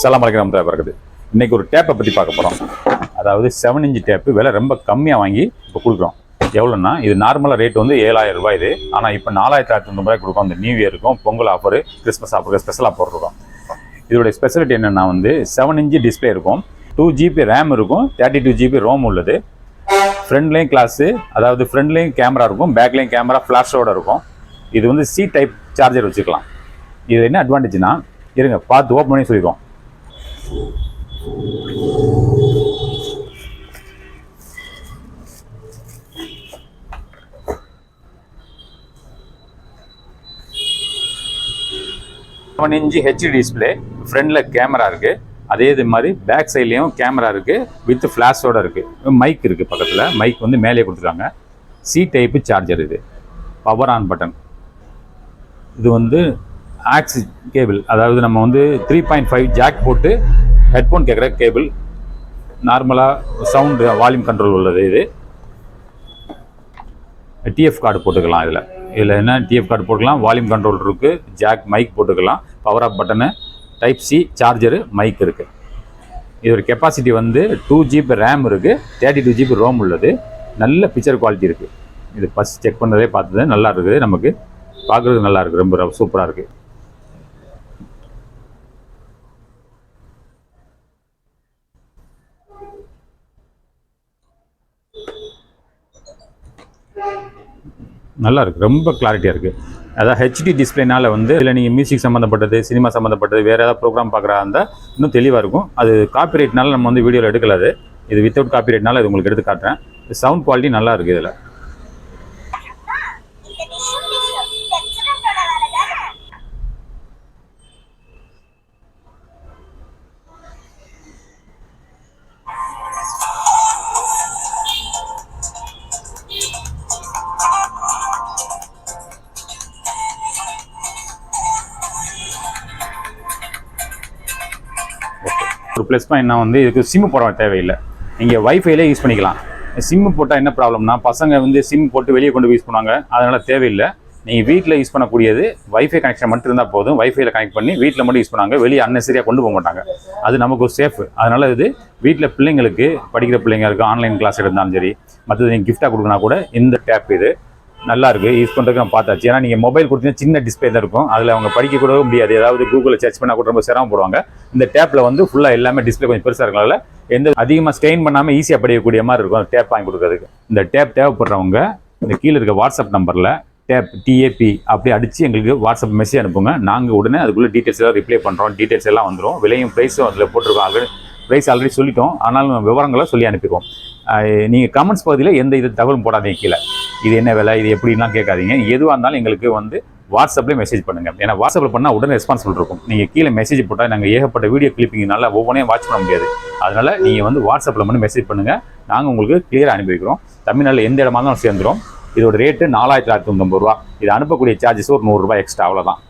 சலாம் வலைக்கம் இருக்குது. இன்றைக்கி ஒரு டேப்பை பற்றி பார்க்க போகிறோம் அதாவது செவன் இன்ச் டேப்பு விலை ரொம்ப கம்மியாக வாங்கி இப்போ கொடுக்குறோம். எவ்வளோன்னா இது நார்மலாக ரேட் வந்து ஏழாயிரம் ரூபாய் இது. ஆனால் இப்போ நாலாயிரத்தி அறுநூறு ரூபாய் கொடுக்கும் அந்த நியூ இயருக்கும் பொங்கல் ஆஃபர் கிறிஸ்மஸ் ஆஃபருக்கு ஸ்பெஷல் ஆஃபர் இருக்கும் இதோடைய ஸ்பெஷலிட்டி என்னென்னா வந்து செவன் இன்ச்சு டிஸ்பிளே இருக்கும். டூ ஜிபி ரேம் இருக்கும். தேர்ட்டி டூ ஜிபி ரோம் உள்ளது. ஃப்ரண்ட்லேயும் கிளாஸு அதாவது ஃப்ரண்ட்லேயும் கேமரா இருக்கும். பேக்லேயும் கேமரா ஃப்ளாஷோட இருக்கும். இது வந்து சி டைப் சார்ஜர் வச்சுக்கலாம். இது என்ன அட்வான்டேஜ்னா இருங்க பார்த்து ஓப்பன் பண்ணி சொல்லிடுவோம். செவன் இன்ச்சு ஹெச்டி டிஸ்பிளே ஃப்ரண்டில் கேமரா இருக்குது அதே இது மாதிரி பேக் சைட்லேயும் கேமரா இருக்குது வித் ஃப்ளாஷோட இருக்குது மைக் இருக்குது பக்கத்தில். மைக் வந்து மேலே கொடுத்துருக்காங்க சி டைப்பு சார்ஜர் இது. பவர் ஆன் பட்டன் இது வந்து ஆக்சி கேபிள் அதாவது நம்ம வந்து த்ரீ பாயிண்ட் ஃபைவ் ஜாக் போட்டு ஹெட்ஃபோன் கேட்குற கேபிள். நார்மலாக சவுண்டு வால்யூம் கண்ட்ரோல் உள்ளது இது. டிஎஃப் கார்டு போட்டுக்கலாம் இதில். இதில் என்ன டிஎஃப் கார்டு போட்டுக்கலாம்? வால்யூம் கண்ட்ரோல் இருக்குது ஜாக் மைக் போட்டுக்கலாம். Power off button type C charger mic இருக்குது இதோட கெப்பாசிட்டி வந்து டூ ஜிபி ரேம் இருக்குது தேர்ட்டி டூ ஜிபி ரோம் உள்ளது. நல்ல பிக்சர் குவாலிட்டி இருக்குது இது ஃபஸ்ட் செக் பண்ணதே பார்த்தது நல்லா இருக்குது. நமக்கு பார்க்குறதுக்கு நல்லா இருக்குது ரொம்ப சூப்பராக இருக்குது நல்லா இருக்குது ரொம்ப கிளாரிட்டியாக இருக்குது அதாவது ஹெச்டி டிஸ்பிளேனால் வந்து இதில் நீங்கள் மியூசிக் சம்மந்தப்பட்டது சினிமா சம்மந்தப்பட்டது வேறு ஏதாவது ப்ரோக்ராம் பார்க்குறா இருந்தால் இன்னும் தெளிவாக இருக்கும். அது காப்பிரைட்னால நம்ம வந்து வீடியோவில் எடுக்கலாது இது வித்தவுட் காப்பிரைட்னால இது உங்களுக்கு எடுத்து காட்டுறேன். சவுண்ட் குவாலிட்டி நல்லா இருக்குது இதில். ஒரு ப்ளஸ் பாயிண்ட்னா வந்து இதுக்கு சிம்மு போட தேவையில்லை. நீங்கள் வைஃபைலே யூஸ் பண்ணிக்கலாம். சிம்மு போட்டால் என்ன ப்ராப்ளம்னா பசங்க வந்து சிம் போட்டு வெளியே கொண்டு போய் யூஸ் பண்ணுவாங்க. அதனால் தேவையில்லை. நீங்கள் வீட்டில் யூஸ் பண்ணக்கூடியது வைஃபை கனெக்ஷன் மட்டும் இருந்தால் போதும். வைஃபைல கனெக்ட் பண்ணி வீட்டில் மட்டும் யூஸ் பண்ணுவாங்க. வெளியே அன்னெசரியாக கொண்டு போக மாட்டாங்க. அது நமக்கு ஒரு சேஃப் அதனால் இது வீட்டில் பிள்ளைங்களுக்கு படிக்கிற பிள்ளைங்களுக்கு ஆன்லைன் கிளாஸ் எடுத்தாலும் சரி மற்றது நீங்கள் கிஃப்டாக கொடுக்கனா கூட இந்த டேப் இது. நல்லா இருக்கு யூஸ் பண்ணுறதுக்கு நான் பார்த்தாச்சு. ஏன்னா நீங்கள் மொபைல் கொடுத்தீங்கன்னா சின்ன டிஸ்பிளே தான் இருக்கும். அதில் அவங்க படிக்க கூட முடியாது. ஏதாவது கூகுளில் சர்ச் பண்ணால் கூட ரொம்ப சிரமப்படுவாங்க இந்த டேப்பில் வந்து ஃபுல்லாக எல்லாமே டிஸ்பிளே கொஞ்சம் பெருசாக இருக்கனால எந்த அதிகமாக ஸ்ட்ரெயின் பண்ணாமல் ஈஸியாக படிக்கக்கூடிய மாதிரி இருக்கும். டேப் வாங்கி கொடுக்கறதுக்கு. இந்த டேப் தேவைப்படுறவங்க இந்த கீழே இருக்க வாட்ஸ்அப் நம்பரில் டேப் டிஏபி அப்படி அடித்து எங்களுக்கு வாட்ஸ்அப் மெசேஜ் அனுப்புங்க. நாங்கள் உடனே அதுக்குள்ளே டீட்டெயில்ஸ் எல்லாம் ரிப்ளை பண்ணுறோம் டீட்டெயில்ஸ் எல்லாம் வந்துடும் விலையும் ப்ரைஸும் அதில் போட்டிருக்கோம். ஆல்ரெடி ப்ரைஸ் ஆல்ரெடி சொல்லிட்டோம். ஆனாலும் விவரங்களை சொல்லி அனுப்பிடுவோம் நீங்கள் கமெண்ட்ஸ் பகுதியில் எந்த இது தகவலும் போடாதீங்க கீழே. இது என்ன விலை? இது எப்படிலாம் கேட்காதீங்க. எதுவாக இருந்தாலும் எங்களுக்கு வந்து வாட்ஸ்அப்லேயே மெசேஜ் பண்ணுங்கள் ஏன்னா வாட்ஸ்அப்பில் பண்ணால் உடனே ரெஸ்பான்சிபிள் இருக்கும் நீங்கள் கீழே மெசேஜ் போட்டால் நாங்கள் ஏகப்பட்ட வீடியோ கிளிப்பிங்கனால ஒவ்வொன்றையும் வாட்ச் பண்ண முடியாது. அதனால் நீங்கள் வந்து வாட்ஸ்அப்பில் மட்டும் மெசேஜ் பண்ணுங்கள் நாங்கள் உங்களுக்கு கிளியராக அனுப்பி வைக்கிறோம் தமிழ்நாட்டில் எந்த இடமா இருந்தாலும் சேர்ந்துடும் இதோட ரேட்டு நாலாயிரத்தி அறுபத்தொம்பது ரூபா. இது அனுப்பக்கூடிய சார்ஜஸ் ஒரு நூறுரூவா எக்ஸ்ட்ரா அவ்வளோதான்